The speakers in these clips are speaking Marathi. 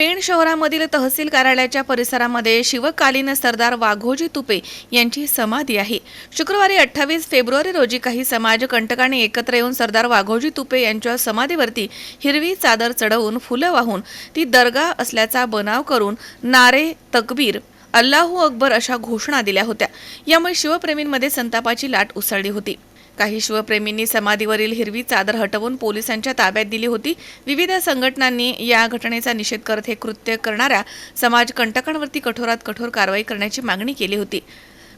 पेण शहरामधील तहसील कार्यालयाच्या परिसरामध्ये शिवकालीन सरदार वाघोजी तुपे यांची समाधी आहे. शुक्रवारी अठ्ठावीस फेब्रुवारी रोजी काही समाजकंटकांनी एकत्र येऊन सरदार वाघोजी तुपे यांच्या समाधीवरती हिरवी चादर चढवून फुलं वाहून ती दर्गा असल्याचा बनाव करून नारे तकबीर अल्लाहू अकबर अशा घोषणा दिल्या होत्या. यामुळे शिवप्रेमींमध्ये संतापाची लाट उसळली होती. काही शिवप्रेमींनी समाधीवरील हिरवी चादर हटवून पोलिसांच्या ताब्यात दिली होती. विविध संघटनांनी या घटनेचा निषेध करत हे कृत्य करणाऱ्या समाजकंटकांवरती कठोरात कठोर कारवाई करण्याची मागणी केली होती.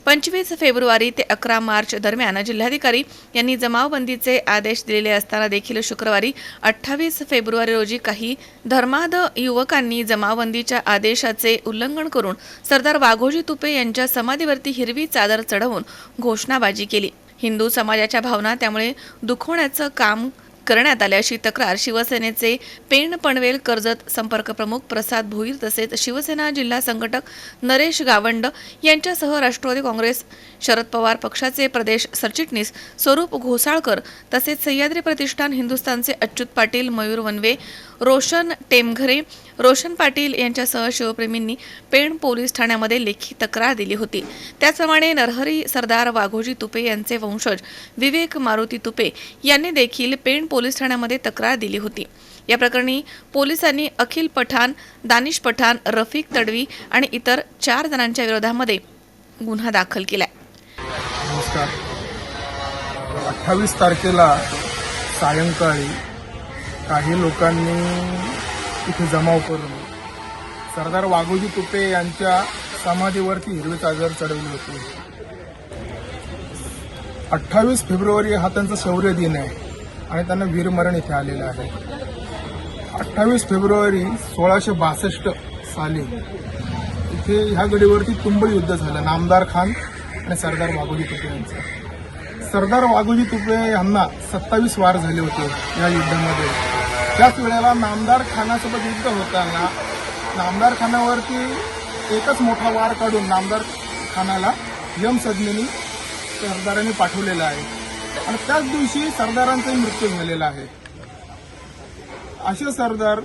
पंचवीस फेब्रुवारी ते अकरा मार्च दरम्यान जिल्हाधिकारी यांनी जमावबंदीचे आदेश दिलेले असताना देखील शुक्रवारी अठ्ठावीस फेब्रुवारी रोजी काही धर्माद युवकांनी जमावबंदीच्या आदेशाचे उल्लंघन करून सरदार वाघोजी तुपे यांच्या समाधीवरती हिरवी चादर चढवून घोषणाबाजी केली. हिंदू समाजाच्या भावना त्यामुळे दुखवण्याचं काम करण्यात आले. अशी तक्रार शिवसेनेचे पेण पनवेल कर्जत संपर्क प्रमुख प्रसाद भोईर तसेच शिवसेना जिल्हा संघटक नरेश गावंड यांच्यासह राष्ट्रवादी काँग्रेस शरद पवार पक्षाचे प्रदेश सरचिटणीस स्वरूप घोसाळकर तसेच सह्याद्री प्रतिष्ठान हिंदुस्थानचे अच्युत पाटील मयूर वनवे रोशन टेमघरे रोशन पाटील यांच्यासह शिवप्रेमींनी पेण पोलीस ठाण्यामध्ये लेखी तक्रार दिली होती. त्याचप्रमाणे नरहरी सरदार वाघोजी तुपे यांचे वंशज विवेक मारुती तुपे यांनी देखील पेण पोलीस ठाण्यामध्ये तक्रार दिली होती. या प्रकरणी पोलिसांनी अखिल पठाण दानिश पठाण रफिक तडवी आणि इतर चार जणांच्या विरोधामध्ये गुन्हा दाखल केलाय. नमस्कार. अठ्ठावीस तारखेला सायंकाळी काही लोकांनी इथे जमाव करून. सरदार वाघोजी तुपे यांच्या समाधीवरती हिरवी चादर चढवली होती. अठ्ठावीस फेब्रुवारी हा त्यांचा शौर्य दिन आहे आणि त्यांना वीरमरण इथे आलेलं आहे. अठ्ठावीस फेब्रुवारी सोळाशे बासष्ट साली इथे ह्या गडीवरती तुंबळ युद्ध झालं नामदार खान आणि सरदार वाघोजी तुपे यांचं. सरदार वाघोजी तुपे यांना सत्तावीस वार झाले होते या युद्धामध्ये. त्याच वेळेला नामदार खानासोबत युद्ध होताना नामदार खानावरती एकच मोठा वार काढून नामदार खानाला यम सज्ञनी सरदारांनी पाठवलेला आहे. आणि त्याच दिवशी सरदारांचाही मृत्यू झालेला आहे. असे सरदार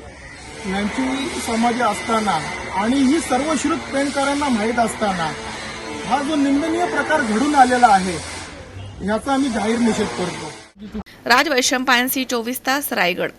यांची समाधी असताना आणि ही सर्व श्रुत माहीत असताना हा जो निंदनीय प्रकार घडून आलेला आहे याचा आम्ही जाहीर निषेध करतो. राज वैशंपायन सी चोवीस तास रायगड.